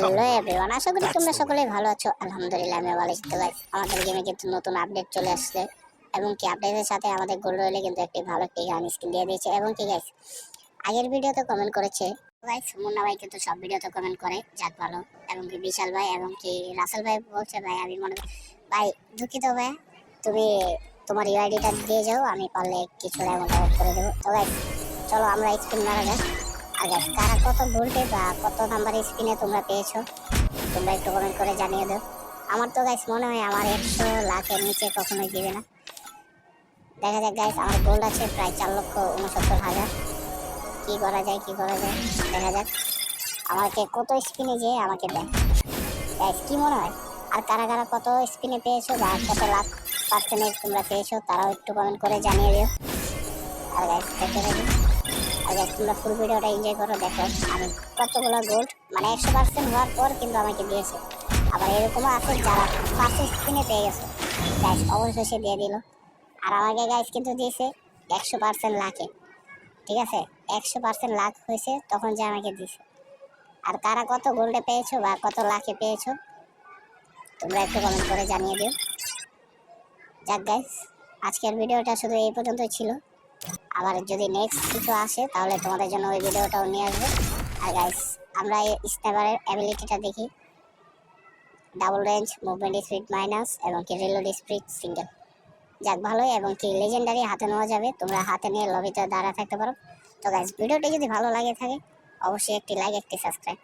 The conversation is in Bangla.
হ্যালো এভরিওয়ান আশা করি তোমরা সকলেই ভালো আছো। আলহামদুলিল্লাহ আমি ভালো আছি তো আমাদের গেমে কিন্তু নতুন আপডেট চলে আসছে। এবং কি আপডেটের সাথে আমাদের গোল্ড রয়েলে কিন্তু একটি ভালো একটি গান স্কিন দিয়ে দিয়েছে। এবং কি গাইস আগের ভিডিওতে কমেন্ট করেছে। গাইস মুন্না ভাই কিন্তু সব ভিডিওতে কমেন্ট করে যাক ভালো। এবং কি বিশাল ভাই এবং কি রাসেল ভাই বলছে ভাই আমি মনে করি- ভাই দুঃখিত ভাই তুমি তোমার ইউআইডিটা দিয়ে যাও আমি পারলে কিছু অ্যামাউন্ট করে দেবো। তো গাইস চলো আমরা স্পিন মারা যাক। আর guys, কারা কত ভোল্টে বা কত নাম্বার স্পিনে তোমরা পেয়েছ? তোমরা একটু কমেন্ট করে জানিয়ে দাও। আমার তো গাইস মনে হয় আমার একশো লাখের নিচে কখনোই দিবে না। দেখা যাক গাইস আমার গোল্ড আছে প্রায় চার লক্ষ উনসত্তর হাজার। কি করা যায় কি করা যায় দেখা যাক। আমাকে কত স্পিনে যে আমাকে দেয়? গাইস কি মনে হয়? আর কারা কারা কত স্পিনে পেয়েছ বা কত লাখ পার্সেন্টেজ তোমরা পেয়েছ তারাও একটু কমেন্ট করে জানিয়ে দিও। আর গাইস দেখতে থাকি guys, তোমরা ফুল ভিডিওটা এনজয় করো দেখো। আমি কতগুলো গোল্ড মানে একশো পার্সেন্ট হওয়ার পর কিন্তু আমাকে দিয়েছে। আবার এরকমও আছে যারা ফার্স্ট স্ক্রিনে পেয়ে গেছে। গাইস সে দিয়ে দিল। আর আমাকে গাইস কিন্তু দিয়েছে একশো পার্সেন্ট লাখে ঠিক আছে? একশো পার্সেন্ট লাখ হয়েছে তখন যে আমাকে দিয়েছে। আর তারা কত গোল্ডে পেয়েছ বা কত লাখে পেয়েছ তোমরা একটু কমেন্ট করে জানিয়ে দিও। যাক গাইস আজকের ভিডিওটা শুধু এই পর্যন্তই ছিল। আবার যদি নেক্সট কিছু আসে, তাহলে তোমাদের জন্য ওই ভিডিওটাও নিয়ে আসব। আর গাইস আমরা এই স্ন্যাপারের অ্যাবিলিটিটা দেখি। Double range movement speed minus এবং কি রিলোড স্পিড সিঙ্গেল যাক, ভালোই এবং কি লেজেন্ডারি হাতে নেওয়া যাবে। তোমরা হাতে নিয়ে লবিতে দাঁড়া থাকতে পারো। তো গাইস ভিডিওটি যদি ভালো লাগে থাকে, অবশ্যই একটি লাইক একটি সাবস্ক্রাইব